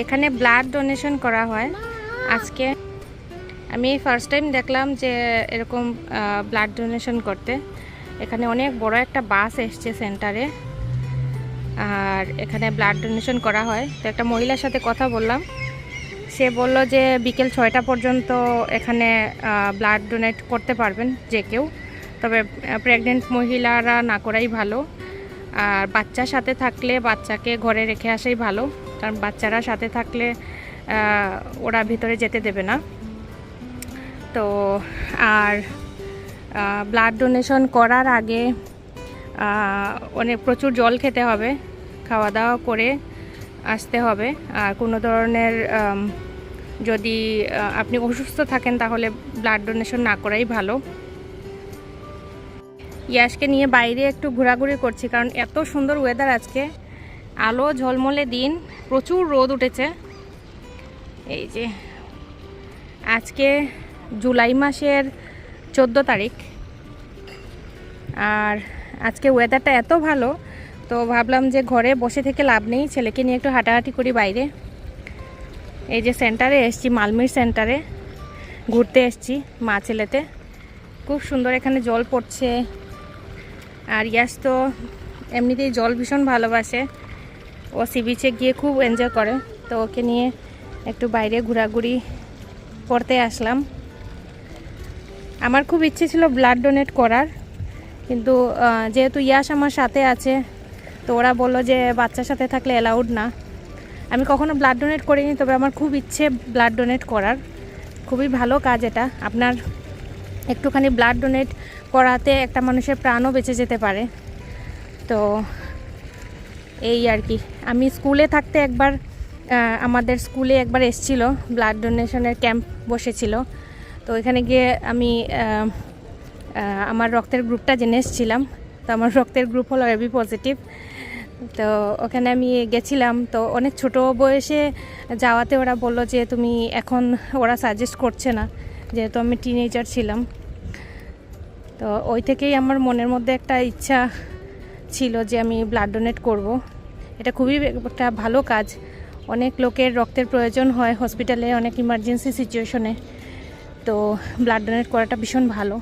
এখানে blood donation করা হয়। আজকে আমি ফার্স্ট টাইম দেখলাম যে এরকম ব্লাড ডোনেশন করতে। এখানে অনেক বড় একটা বাস এসছে সেন্টারে আর এখানে ব্লাড ডোনেশন করা হয়। তো একটা মহিলার সাথে কথা বললাম। সে বলল যে বিকেল ছয়টা পর্যন্ত এখানে ব্লাড ডোনেট করতে পারবেন যে কেউ। তবে প্রেগনেন্ট মহিলারা না করাই ভালো। আর বাচ্চার সাথে থাকলে বাচ্চাকে ঘরে রেখে আসাই ভালো, কারণ বাচ্চারা সাথে থাকলে ওরা ভিতরে যেতে দেবে না। তো, আর ব্লাড ডোনেশন করার আগে অনেক প্রচুর জল খেতে হবে খাওয়া দাওয়া করে আসতে হবে। আর কোনো ধরনের যদি আপনি অসুস্থ থাকেন তাহলে ব্লাড ডোনেশন না করাই ভালো। ইয়াসকে নিয়ে বাইরে একটু ঘোরাঘুরি করছি, কারণ এত সুন্দর ওয়েদার আজকে। আলো, ঝলমলে দিন, প্রচুর রোদ উঠেছে। এই যে, আজকে জুলাই মাসের চোদ্দ তারিখ। আর আজকে ওয়েদারটা এত ভালো, তো ভাবলাম যে ঘরে বসে থেকে লাভ নেই, ছেলেকে নিয়ে একটু হাঁটাহাঁটি করি বাইরে। এই যে সেন্টারে এসছি, মালমির সেন্টারে ঘুরতে এসছি মা ছেলেতে খুব সুন্দর এখানে জল পড়ছে। আর ইয়াস তো এমনিতেই জল ভীষণ ভালোবাসে। ও সি বিচে গিয়ে খুব এনজয় করে। তো ওকে নিয়ে একটু বাইরে ঘোরাঘুরি করতে আসলাম। আমার খুব ইচ্ছে ছিল ব্লাড ডোনেট করার। কিন্তু যেহেতু ইয়াস আমার সাথে আছে, তো ওরা বলল যে বাচ্চার সাথে থাকলে অ্যালাউড না। আমি কখনো ব্লাড ডোনেট করিনি, তবে আমার খুব ইচ্ছে ব্লাড ডোনেট করার। খুবই ভালো কাজ এটা। আপনার একটুখানি ব্লাড ডোনেট করাতে একটা মানুষের প্রাণও বেঁচে যেতে পারে। তো এই আর কি। আমি স্কুলে থাকতে একবার আমাদের স্কুলে একবার এসছিল ব্লাড ডোনেশনের ক্যাম্প বসেছিল। তো এখানে গিয়ে আমি আমার রক্তের গ্রুপটা জেনে এসেছিলাম। তো আমার রক্তের গ্রুপ হলো এবি পজিটিভ তো ওখানে আমি গেছিলাম। তো অনেক ছোট বয়সে যাওয়াতে ওরা বলল যে, তুমি এখন ওরা সাজেস্ট করছে না। যেহেতু আমি টিনেজার ছিলাম, তো ওই থেকেই আমার মনের মধ্যে একটা ইচ্ছা ছিল যে আমি ব্লাড ডোনেট করব। এটা খুবই একটা ভালো কাজ। অনেক লোকের রক্তের প্রয়োজন হয় হসপিটালে অনেক ইমার্জেন্সি সিচুয়েশনে তো ব্লাড ডোনেট করাটা ভীষণ ভালো।